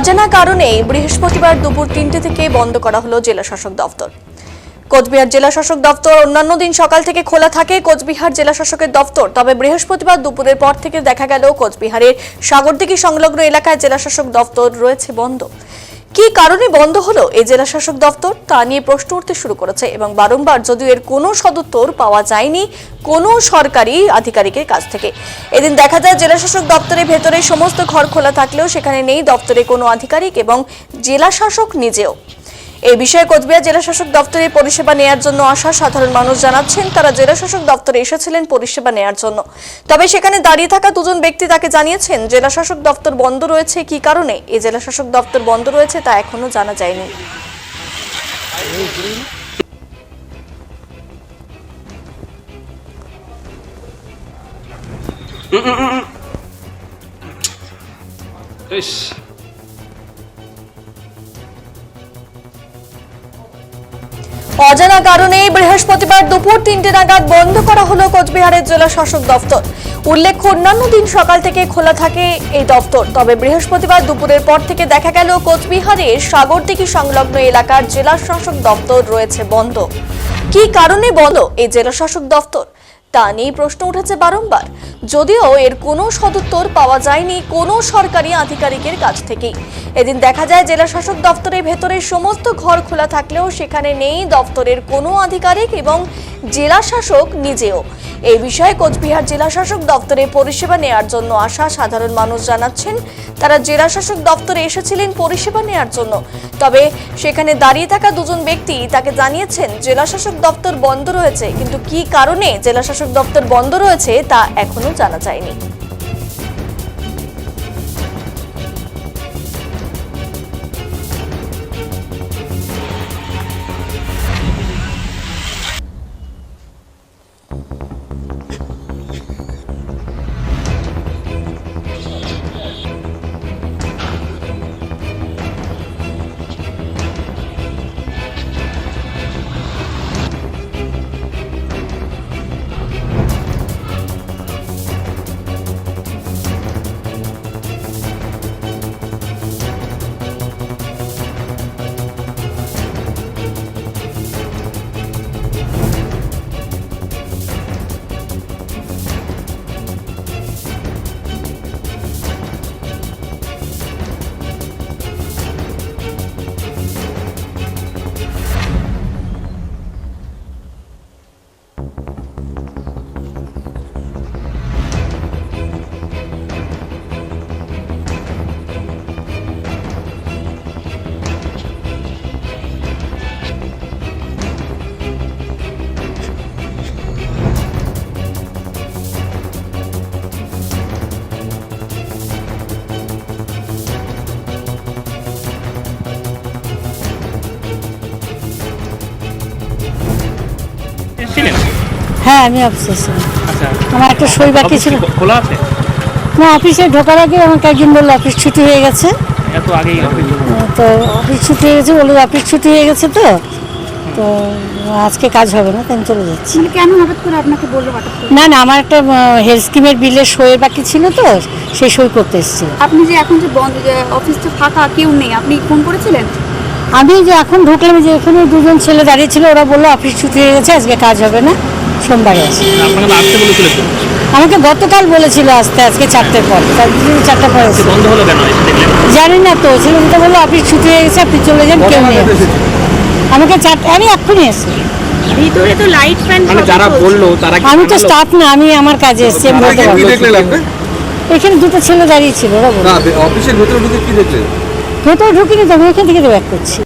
অজানা কারণে বৃহস্পতিবার দুপুর তিনটে থেকে বন্ধ করা হলো জেলা শাসক দফতর কোচবিহার জেলা শাসক দফতর অন্যান্য দিন সকাল থেকে খোলা থাকে কোচবিহার জেলা শাসকের দফতর তবে বৃহস্পতিবার দুপুরের পর থেকে দেখা গেল কোচবিহারের সাগরদিঘি সংলগ্ন এলাকায় জেলা শাসক দফতর রয়েছে বন্ধ। কী কারণে বন্ধ হলো এই জেলা শাসক দপ্তর? তা নিয়ে প্রশ্ন উঠতে শুরু করেছে এবং বারংবার যদিও এর কোনো সদুত্তর পাওয়া যায়নি কোনো সরকারি আধিকারিকের কাছ থেকে। এদিন দেখা যায় জেলা শাসক দপ্তরের ভেতরে সমস্ত ঘর খোলা থাকলেও সেখানে নেই দপ্তরে কোনো আধিকারিক এবং জেলা শাসক নিজেও। এই বিষয়ে কোচবিহার জেলা শাসক দপ্তরে পরিষেবা নেয়ার জন্য আসা সাধারণ মানুষ জানাচ্ছেন, তারা জেলা শাসক দপ্তরে এসেছিলেন পরিষেবা নেয়ার জন্য। তবে সেখানে দাঁড়িয়ে থাকা দুজন ব্যক্তি তাকে জানিয়েছেন, জেলা শাসক দপ্তর বন্ধ রয়েছে, কী কারণে? এই জেলা শাসক দপ্তর বন্ধ রয়েছে তা এখনও জানা যায়নি। অজানা কারণে বৃহস্পতিবার দুপুর তিনটে নাগাদ বন্ধ করা হলো কোচবিহারের জেলা শাসক দফতর উল্লেখ্য, অন্যান্য দিন সকাল থেকে খোলা থাকে এই দপ্তর। তবে বৃহস্পতিবার দুপুরের পর থেকে দেখা গেল, কোচবিহারের সাগরদিঘি সংলগ্ন এলাকার জেলা শাসক দপ্তর রয়েছে বন্ধ। কি কারণে বন্ধ এই জেলা শাসক দপ্তর? তা নিয়ে প্রশ্ন উঠেছে বারংবার। যদিও এর কোনো সদুত্তর পাওয়া যায়নি কোনো সরকারি আধিকারিকের কাছ থেকেই। এদিন দেখা যায় জেলা শাসক দপ্তরের ভেতরে সমস্ত ঘর খোলা থাকলেও সেখানে নেই দপ্তরের কোনো আধিকারিক এবং জেলা শাসক নিজেও। এই বিষয়ে কোচবিহার জেলা শাসক দপ্তরে পরিষেবা নেয়ার জন্য আসা সাধারণ মানুষ জানাচ্ছেন। তারা জেলা শাসক দপ্তরে এসেছিলেন পরিষেবা নেয়ার জন্য। তবে সেখানে দাঁড়িয়ে থাকা দুজন ব্যক্তি তাকে জানিয়েছেন, জেলা শাসক দপ্তর বন্ধ রয়েছে। কিন্তু কি কারণে জেলা শাসক দপ্তর বন্ধ রয়েছে তা এখনও জানা যায়নি। হ্যাঁ আমি অফিসে ছিলাম আচ্ছা। আমার একটা সই বাকি ছিল। খোলা আছে? না অফিসে ঢোকার আগে আমাকে একজন বলল অফিস ছুটি হয়ে গেছে। অফিস তো অফিস ছুটি হয়ে গেছে বলল অফিস ছুটি হয়ে গেছে তো। তো আজকে কাজ হবে না তাই আমি চলে যাচ্ছি। মানে কেন হঠাৎ করে আপনাকে বলল না না আমার একটা হেলথ স্কিমের বিলের সইয়ের বাকি ছিল তো সেই সই করতে এসেছি। আপনি যে এখন যে বন্ধ যে অফিসটা ফাঁকা কেউ নেই আপনি ফোন করেছিলেন? আমি যে এখন ঢুকলাম যে এখানে দুজন ছেলে দাঁড়িয়ে ছিল ওরা বলল অফিস ছুটি হয়ে গেছে আজকে কাজ হবে না। সোমবারে। আমাকে গতকাল বলেছিল আসতে আজকে চারটের পর। চারটের পর জানি না তো ছেলে দুটো বলল আপনি ছুটি হয়ে গেছে আপনি চলে যান কেউ নেই। আমাকে চারটে আমি এক্ষুনি এসেছি। ভিতরে তো লাইট ফ্যান যারা বলল তারা আমি তো স্টাফ না আমি আমার কাজে এসেছি বলতে এখানে দুটো ছেলে দাঁড়িয়ে ছিল ওরা অফিসের ভেতরে ঢুকে কি দেখলেন? ভেতরে ঢুকিনি তো আমি এখান থেকে ব্যাক করছি।